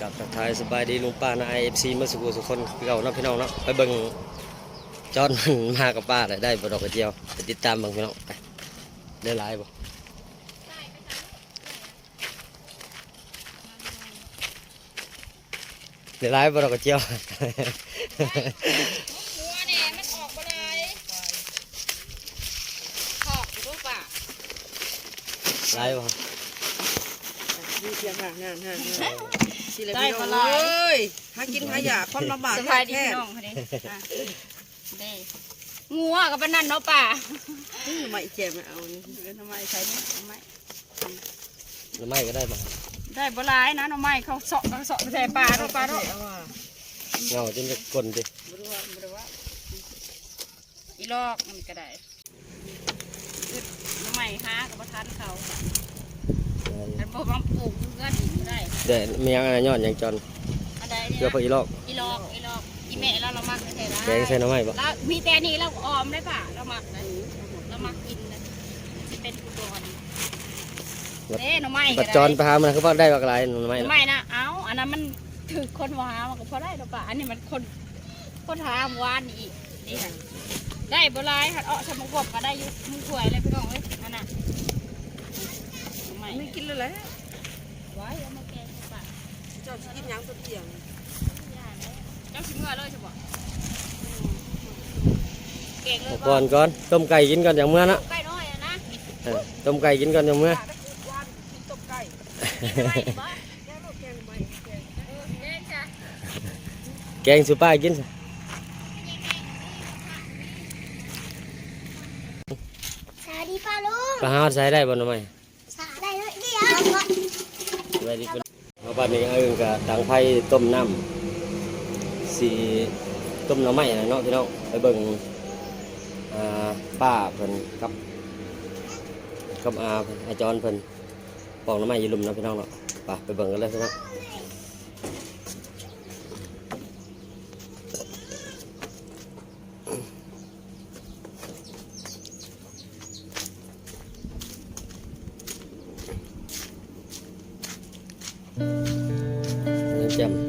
กับทักทายสบายดีลุงป้านะไอเอฟซีมาสุขสุคนคือเก่าเนาะพี่น้องเนาะไปเบิ่งจอนมันมากับป้าได้ได้บดอกกระเจียวไปติดตามเบิ่งพี่น้องไปได้หลายบ่ได้หลายบ่ดอกกระเจียวหัวเนี่ยมันออกมาเลยขอบรู้ป่ะหลายบ่มีเสียงห่างห่างห่างห่าง สิเลยพี่น้องเอ้ยหากินหายาความลำบากสบายดีแท้พี่น้องเขาเนี่ยเด้งัวกับปานนั่นเนาะป่านี่ทำไมเจ็บไม่เอานี่เออทำไมใช้เนี่ยทำไมหรือไม่ก็ได้บ่ได้บ่หลายนะหน่อไม้เขาเสาะเขาเสาะใส่ปลาเนาะปลาเนาะเอาว่าเงาจนจะกลนดิบ่รู้ว่าบ่รู้ว่าอีลอกมันก็ได้คือหน่อไม้หากับบ่ทันเขา อันบ่บางปลูกเพื่อนได้เดี๋ยวมียังอะไรย้อนหยังจอนอันใดเพื่อพออีลอกอีลอกอีลอกอีแม่เราเรามักใส่ได้แกงใส่หน้ำไม้บ่แล้วมีแต่นี่เราออมได้ป่ะเรามักนะเรามักกินนะจะเป็นกุดอนเด้หน่อไม้ปัดจอนไปหามันคือว่าได้บักหลายหน่อไม้หน่อเนาะไม้นะเอ้าอันนั้นมันถือคนวามันก็พอได้หรอป่ะอันนี้มันคนคนหาวานอีกนี่ค่ะได้บหลายหัดเอาสมองกบก็ได้อยุมึงถวยเลยพี่น้องเอ้ยอันน่ะหน่อ ไม้ไม่กินเลยแหละไว้เอามาแกงใส่ปากเจ้าสิกินหยังตัวเที่ยงย่าเลยเจ้าชิมเมื่อเลยใช่ปะเก่งเลยเอาก่อนก่อนต้มไก่กินก่อนอย่างเมื่อนะใกล้น้อยอะนะเออต้มไก่กินก่อนอย่างเมื่อตาได้กูวานกินต้มไก่ไว้บ่แกงลูกแกงใหม่แกงเออเล่นจ้ะแกงสุป้ากินสิสวัสดีป้าลุงปลาหาใส่ได้บ่หน่อไม้สาได้เลยเดี๋ย วัสดีคุณเอาบ้านนี้เอิงกับตังไฟต้มน้ำสีต้มน้ำไม้นะเนาะพี่น้องไปเบิ่งป้าเพิ่นกับกับอาอาจารย์เพิ่นปอกน้ำไม้ยืลุมนะพี่น้องเนาะไปไปเบิ่งกันเลยพี่น้อง ยั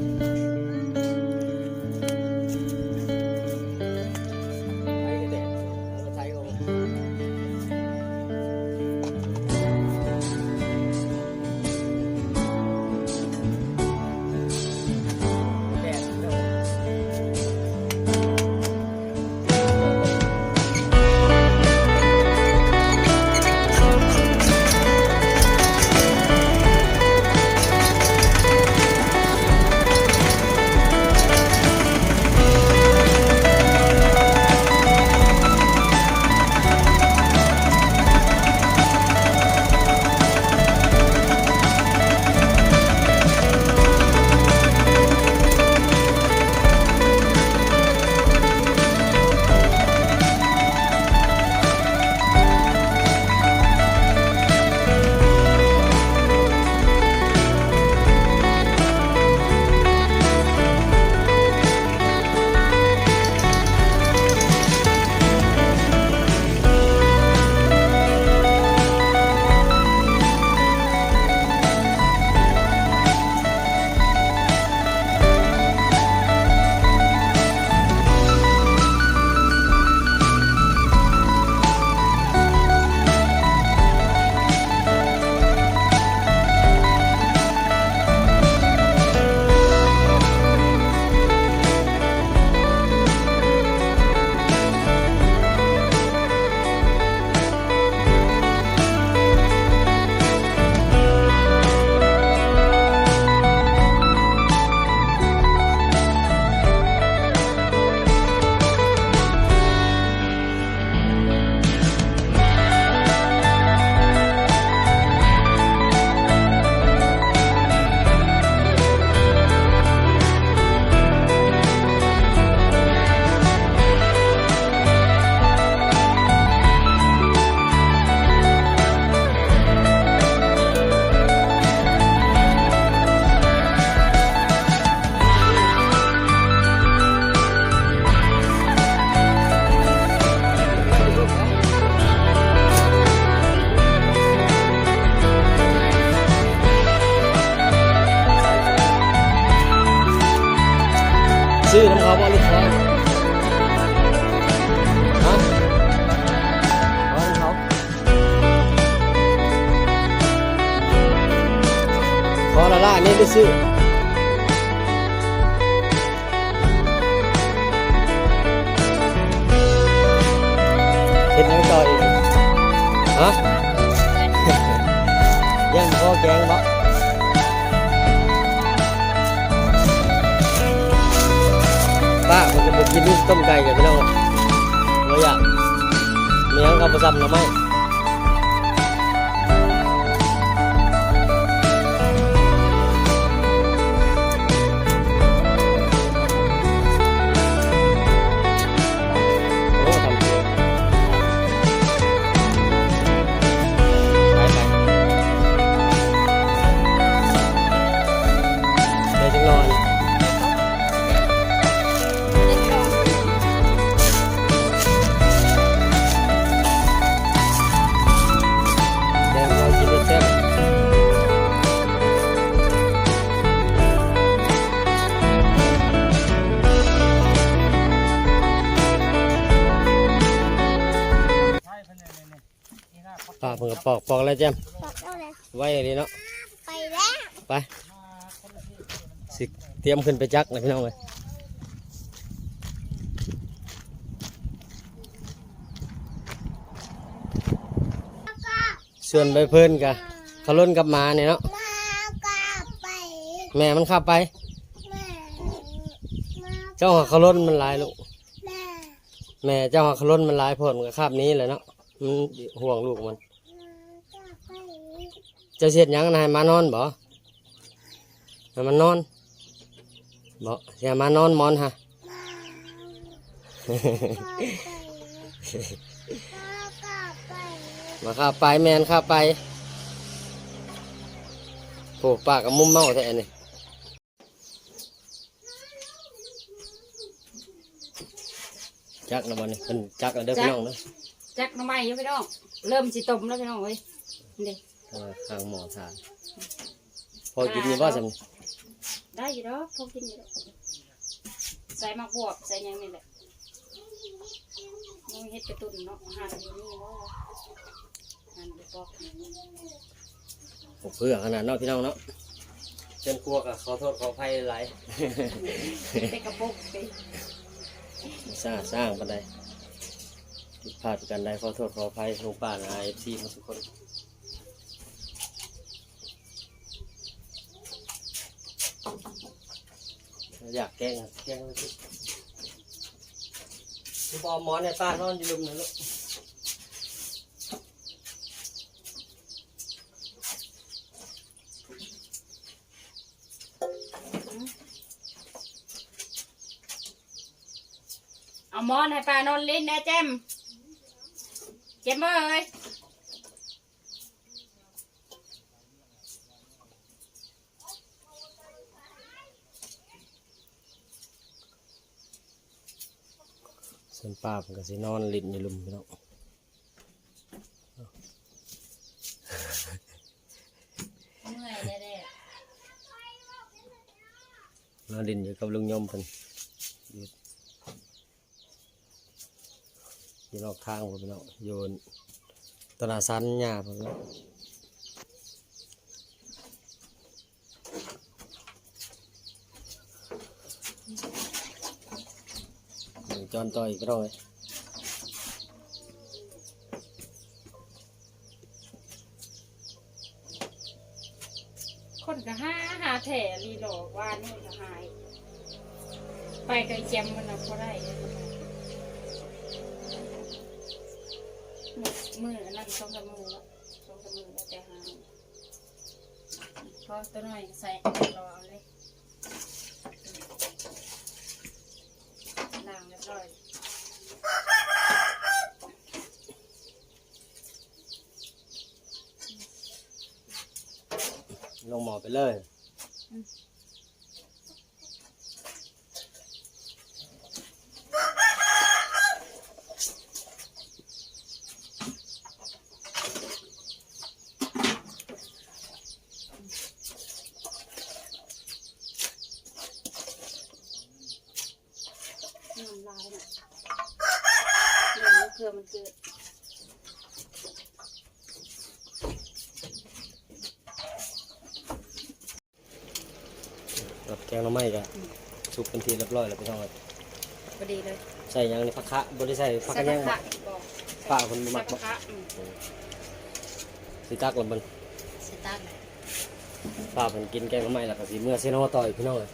ซื้อน้ำเขาบ่ลูกคอยฮะขอน้ำเขาขอละล่านี่ได้ซื้อเห็นยังต่ออีกฮะยังพอแกงบ่ จะไปกินต้มไก่กันไปแล้วเราอยากเลี้ยงกับประจำหรือไม่ ปากเพิ่งก็ปอกปอกแล้วแจมบอกเอาเลยไว้เลยเนาะไปแล้วไปสิเตรียมขึ้นไปจักนะพี่น้องเลยส่วนใบเพิ่นกะเขาล้นกลับมาเนี่ยเนาะมากลับไปแม่มันขับไปแม่มาเจ้าหักเขาล้นมันหลายลูกแม่แม่เจ้าหักเขาล้นมันหลายโพดมันก็คาบนี้เลยเนาะมันห่วงลูกมันมากลับไป จะเสียดหยังนายมานอนบ่ให้มันนอนบ่อย่ามานอนมอนฮะมากลับไปมากลับไปมาข้าไปแมนข้าไปโอ้ปากกับมุมเมาแท้นี่จักนะบอนี่เป็นจักแล้วเด้อพี่น้องเด้อจักหน้ำไม้อยู่พี่น้อง เริ่มสิต้มแล้วพี่น้องเว้ยนี่ เอามาข้างหมอทานพอกินนี่ว่าสำได้อยู่ดอกพอกินอยู่ดอกใส่หมักบวบใส่หยังนี่แหละมึงเฮ็ดกระตุ้นเนาะหั่นอยู่นี่เนาะหั่นไปปอกโอ้เพื่อขนาดเนาะพี่น้องเนาะเช่นกลัวกับขอโทษขออภัยหลายไปกระปุกไปสร้างสร้างปันใดผิดพลาดประกันใดขอโทษขออภัยลุงป้าและเอฟซีมาทุกคน อยากแกงแกงเลยพี่ลูกบอมอนในป้านอนอยู่ลุมนะลูกเอาหมอนให้ป้านอนลิ้นนะแจมเจ็บบ่เอ้ย ป้าผมก็สินอนลิ้นอยู่ลุมพี่น้องเมื่อยแด้นอนลิ้นอยู่กับลุงยมเพิ่นอยู่อยู่นอกทางผมพี่น้องโยนตนาสันหญ้าผมเนาะเดี๋ยว จอนต่ออีกพี่น้องเลยๆคนก็หาหาแถรีโหลอกว่านี่ก็หาย ไปไกลแจมมันน่ะบ่ได้มือมืออันนั้นสองสามมือแล้วสองสามมือแล้วแต่หายพอตัวหน่อยใส่รอเอาเลยล้างเรียบร้อย ล งหมอไปเลย ม ผื่อมันเกิด กับแก งหน้ำไม้ก็สุกเป็นทีเรียบร้อยแล้วพี่น้องเอ้ยพอดีเลยใส่หยังนี่ผักคะบ่ได้ใส่ผักกระใส่แยงผับ่กบอกป้าคนบ่มักใส่บ่ผักอืมสิตักลำเบิ่งใส่ตักเลยป้าเพิ่นกินแกงหน้ำไม้แล้วก็สิเมื่อเส้นหัวต่อยพี่น้องเอ้ย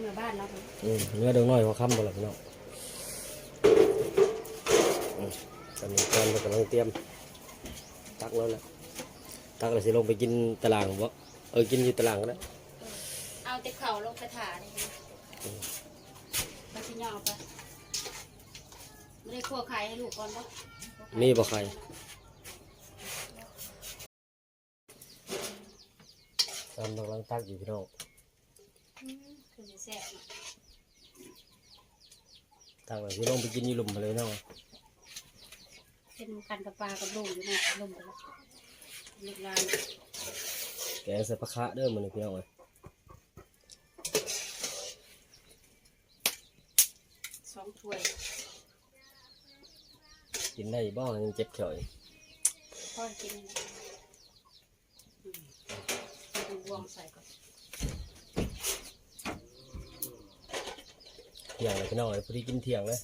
เมื่อบ้านเนาะอืมเนื้อเดึงน้อยหัวค่ำบ่ล่ะพี่น้องอืมตอนนี้ตอนเพิ่นกำลังเตรียม ตักแล้วนะตักแล้วสิลงไปกินตารางบ่เออกินอยู่ตารางก็ได้ เอาแต่เข่าลงกระถาเลยค่ะมาชิ้นย่อเอาไปไม่ได้คั่วไข่ให้ลูกก่อนปะมีบ่ใครตามกำลังตักอยู่พี่น้องคือจะแซ่บตักแล้วสิลงไปกินอยู่หลุมมาเลยเนาะเป็นกันกับปลากับลูกอยู่ในลมไปแล้วลูกลาน แกงใส่ปลาคะเด้อมื้อนี้พี่น้องเอ้ย องถ้วยกินได้บ่ยังเจ็บเขียวอยู่พ่อกินนะอืมดูบวงใส่ก่อนเที่ยงเลยพี่น้องเอ้ยพอดีกินเที่ยงเลย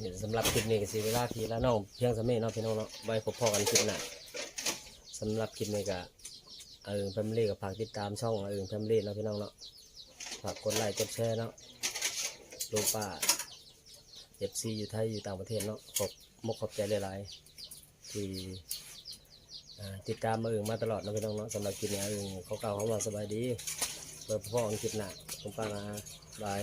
เนี่ยสำหรับคลิปนี้ก็สิเวลาทีละน้องเพียงสำเร็จเนาะพี่น้องเนาะไว้พบพอกันคลิปหน้า สำหรับคลิปนี้ก็เออแฟมิลี่กับฝากติดตามช่องเออแฟมิลี่เนาะพี่น้องเนาะฝากกดไลค์กดแชร์เนาะลูกป้าเอฟซีอยู่ไทยอยู่ต่างประเทศเนาะขอบมกขอบใจหลายๆที่ติดตามมาเอึงมาตลอดนะพี่น้องเนาะสำหรับคลิปนี้เอึงเขาเก่าเขามาสบายดีเปิดพ่อกันคลิปหน้าผมป้านะบาย